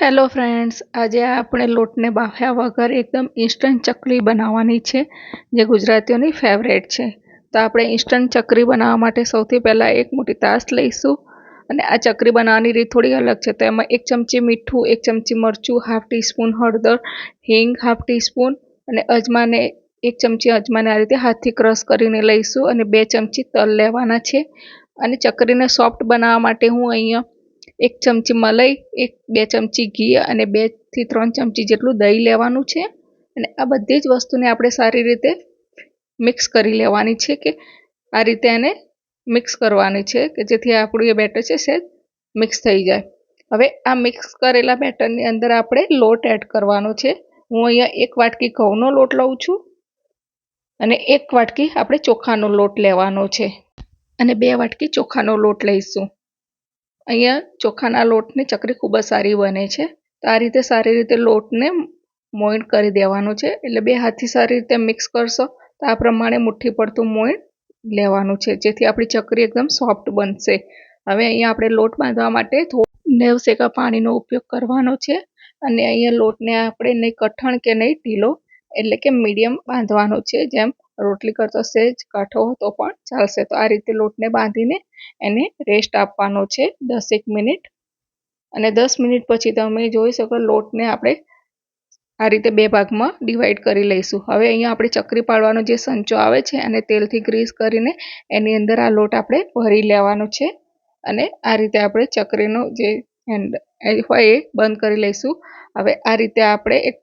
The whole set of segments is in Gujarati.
હેલો ફ્રેન્ડ્સ આજે આપણે લોટને બાફ્યા વગર એકદમ ઇન્સ્ટન્ટ ચકલી બનાવવાની છે, જે ગુજરાતીઓની ફેવરેટ છે. તો આપણે ઇન્સ્ટન્ટ ચકરી બનાવવા માટે સૌથી પહેલાં એક મોટી તાસ લઈશું અને આ ચકરી બનાવવાની રીત થોડી અલગ છે. તો એમાં એક ચમચી મીઠું, એક ચમચી મરચું હાફ ટીસ્પૂન હળદર, હિંગ હાફ ટીસ્પૂન અને અજમાને, એક ચમચી અજમાને આ રીતે હાથથી ક્રશ કરીને લઈશું અને બે ચમચી તલ લેવાના છે. અને ચકરીને સોફ્ટ બનાવવા માટે હું અહીંયા એક ચમચી મલાઈ, એક બે ચમચી ઘી અને બેથી ત્રણ ચમચી જેટલું દહીં લેવાનું છે. અને આ બધી જ વસ્તુને આપણે સારી રીતે મિક્સ કરી લેવાની છે કે આ રીતે એને મિક્સ કરવાની છે કે જેથી આપણું એ બેટર છે સહેજ મિક્સ થઈ જાય. હવે આ મિક્સ કરેલા બેટરની અંદર આપણે લોટ એડ કરવાનો છે. હું અહીંયા એક વાટકી ઘઉંનો લોટ લઉં છું અને એક વાટકી આપણે ચોખાનો લોટ લેવાનો છે. અને બે વાટકી ચોખાનો લોટ લઈશું. અહીંયા ચોખાના લોટની ચકરી ખૂબ જ સારી બને છે. તો આ રીતે સારી રીતે લોટને મોઈન કરી દેવાનું છે. એટલે બે હાથથી સારી રીતે મિક્સ કરશો તો આ પ્રમાણે મુઠ્ઠી પડતું મોઈન લેવાનું છે, જેથી આપણી ચકરી એકદમ સોફ્ટ બનશે. હવે અહીંયા આપણે લોટ બાંધવા માટે નેવ શેકા પાણીનો ઉપયોગ કરવાનો છે અને અહીંયા લોટને આપણે નહીં કઠણ કે નહીં ઢીલો એટલે કે મીડિયમ બાંધવાનો છે, જેમ રોટલી કરતો સહેજ કાઠો તો પણ ચાલશે. તો આ રીતે લોટને બાંધીને એને રેસ્ટ આપવાનો છે દસેક મિનિટ. અને દસ મિનિટ પછી તમે જોઈ શકો લોટને આપણે આ રીતે બે ભાગમાં ડિવાઈડ કરી લઈશું. હવે અહીંયા આપણે ચકરી પાડવાનો જે સંચો આવે છે અને તેલથી ગ્રીસ કરીને એની અંદર આ લોટ આપણે ભરી લેવાનો છે. અને આ રીતે આપણે ચકરીનો જે હેન્ડ હોય એ બંધ કરી લઈશું. હવે આ રીતે આપણે એક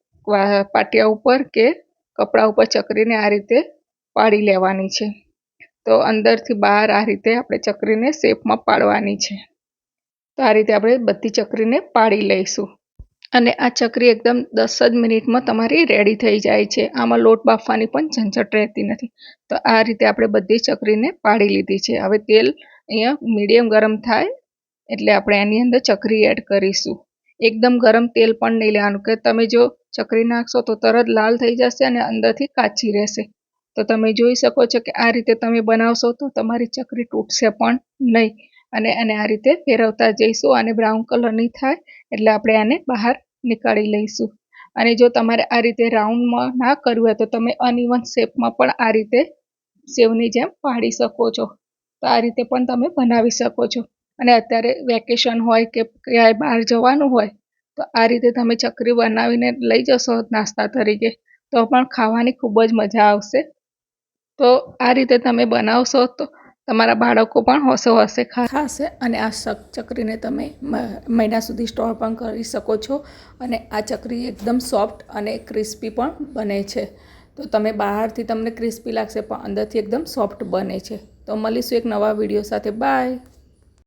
પાટિયા ઉપર કે કપડા ઉપર ચકરીને આ રીતે પાડી લેવાની છે. તો અંદરથી બહાર આ રીતે આપણે ચકરીને શેપમાં પાડવાની છે. તો આ રીતે આપણે બધી ચકરીને પાડી લઈશું. અને આ ચકરી એકદમ દસ જ મિનિટમાં તમારી રેડી થઈ જાય છે. આમાં લોટ બાફવાની પણ ઝંઝટ રહેતી નથી. તો આ રીતે આપણે બધી ચકરીને પાડી લીધી છે. હવે તેલ અહીંયા મીડિયમ ગરમ થાય એટલે આપણે એની અંદર ચકરી એડ કરીશું. એકદમ ગરમ તેલ પણ નહીં લેવાનું કે તમે જો ચકરી નાખશો તો તરત લાલ થઈ જશે અને અંદરથી કાચી રહેશે. તો તમે જોઈ શકો છો કે આ રીતે તમે બનાવશો તો તમારી ચકરી તૂટશે પણ નહીં. અને એને આ રીતે ફેરવતા જઈશું અને બ્રાઉન કલરની થાય એટલે આપણે આને બહાર નીકાળી લઈશું. અને જો તમારે આ રીતે રાઉન્ડમાં ના કરવું હોય તો તમે અનઇવન શેપમાં પણ આ રીતે સેવની જેમ પાડી શકો છો. તો આ રીતે પણ તમે બનાવી શકો છો. અને અત્યારે વેકેશન હોય કે ક્યાંય બહાર જવાનું હોય તો આ રીતે તમે ચકરી બનાવીને લઈ જશો નાસ્તા તરીકે. તો પણ ખાવાની ખૂબ જ મજા આવશે. તો આ રીતે તમે બનાવશો તો તમારા બાળકો પણ હોશે હોશે ખાશે અને આ શક ચકરીને તમે મહિના સુધી સ્ટોર પણ કરી શકો છો અને આ ચકરી એકદમ સોફ્ટ અને ક્રિસ્પી પણ બને છે. તો તમે બહારથી તમને ક્રિસ્પી લાગશે પણ અંદરથી એકદમ સોફ્ટ બને છે. તો મળીશું એક નવા વીડિયો સાથે. બાય.